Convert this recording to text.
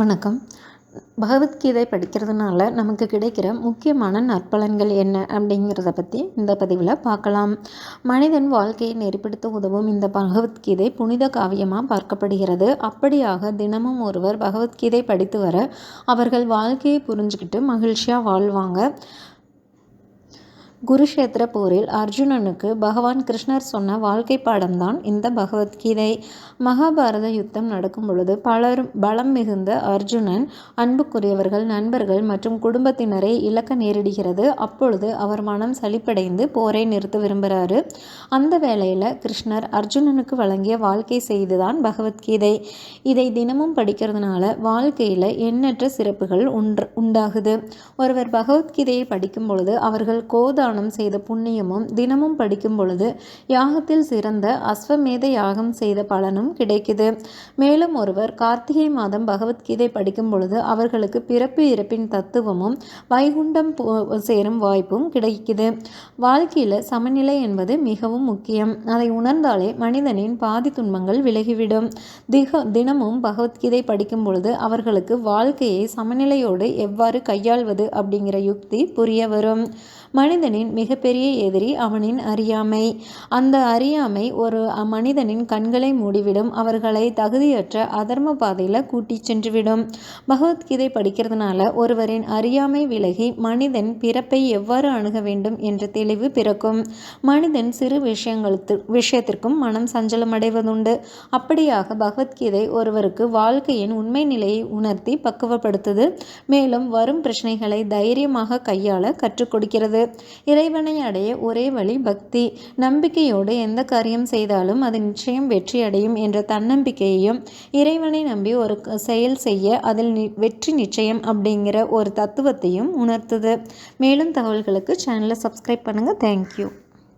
வணக்கம். பகவத்கீதை படிக்கிறதுனால நமக்கு கிடைக்கிற முக்கியமான நற்பலன்கள் என்ன அப்படிங்கிறத பற்றி இந்த பதிவில் பார்க்கலாம். மனிதன் வாழ்க்கையை நெறிப்படுத்த உதவும் இந்த பகவத்கீதை புனித காவியமாக பார்க்கப்படுகிறது. அப்படியாக தினமும் ஒருவர் பகவத்கீதை படித்து வர அவர்கள் வாழ்க்கையை புரிஞ்சுக்கிட்டு மகிழ்ச்சியாக வாழ்வாங்க. குருஷேத்திர போரில் அர்ஜுனனுக்கு பகவான் கிருஷ்ணர் சொன்ன வாழ்க்கை பாடம்தான் இந்த பகவத்கீதை. மகாபாரத யுத்தம் நடக்கும் பொழுது பலரும் பலம் மிகுந்த அர்ஜுனன் அன்புக்குரியவர்கள் நண்பர்கள் மற்றும் குடும்பத்தினரை இழக்க நேரிடுகிறது. அப்பொழுது அவர் மனம் சலிப்படைந்து போரை நிறுத்த விரும்புகிறாரு. அந்த வேளையில் கிருஷ்ணர் அர்ஜுனனுக்கு வழங்கிய வாழ்க்கை செய்துதான் பகவத்கீதை. இதை தினமும் படிக்கிறதுனால வாழ்க்கையில் எண்ணற்ற சிறப்புகள் உண்டாகுது. ஒருவர் பகவத்கீதையை படிக்கும் பொழுது அவர்கள் கோதா தானம் செய்த புண்ணியமும் தினமும் படிக்கும் பொழுது யாகத்தில் சிறந்த அஸ்வமேத யாகம் செய்த பலனும் கிடைக்குது. மேலும் ஒருவர் கார்த்திகை மாதம் பகவத்கீதை படிக்கும் பொழுது அவர்களுக்கு பிறப்பு இறப்பின் தத்துவமும் வைகுண்டம் சேரும் வாய்ப்பும் கிடைக்குது. வாழ்க்கையில் சமநிலை என்பது மிகவும் முக்கியம். அதை உணர்ந்தாலே மனிதனின் பாதி துன்பங்கள் விலகிவிடும். திக தினமும் பகவத்கீதை படிக்கும் பொழுது அவர்களுக்கு வாழ்க்கையை சமநிலையோடு எவ்வாறு கையாள்வது அப்படிங்கிற யுக்தி புரிய வரும். மனிதனின் மிகப்பெரிய எதிரி அவனின் அறியாமை. அந்த அறியாமை ஒரு மனிதனின் கண்களை மூடிவிடும் அவர்களை தகுதியற்ற அதர்ம பாதையில் கூட்டி சென்றுவிடும். பகவத்கீதை படிக்கிறதுனால ஒருவரின் அறியாமை விலகி மனிதன் பிறப்பை எவ்வாறு அணுக வேண்டும் என்ற தெளிவு பிறக்கும். மனிதன் சிறு விஷயங்களுக்கு விஷயத்திற்கும் மனம் சஞ்சலமடைவதுண்டு. அப்படியாக பகவத்கீதை ஒருவருக்கு வாழ்க்கையின் உண்மை நிலையை உணர்த்தி பக்குவப்படுத்துது. மேலும் வரும் பிரச்சனைகளை தைரியமாக கையாள கற்றுக் கொடுக்கிறது. இறைவனை அடைய ஒரே வழி பக்தி. நம்பிக்கையோடு எந்த காரியம் செய்தாலும் அது நிச்சயம் வெற்றி அடையும் என்ற தன்னம்பிக்கையையும் இறைவனை நம்பி ஒரு செயல் செய்ய அதில் வெற்றி நிச்சயம் அப்படிங்கிற ஒரு தத்துவத்தையும் உணர்த்துது. மேலும் தகவல்களுக்கு சேனலை சப்ஸ்கிரைப் பண்ணுங்கள் தேங்க்யூ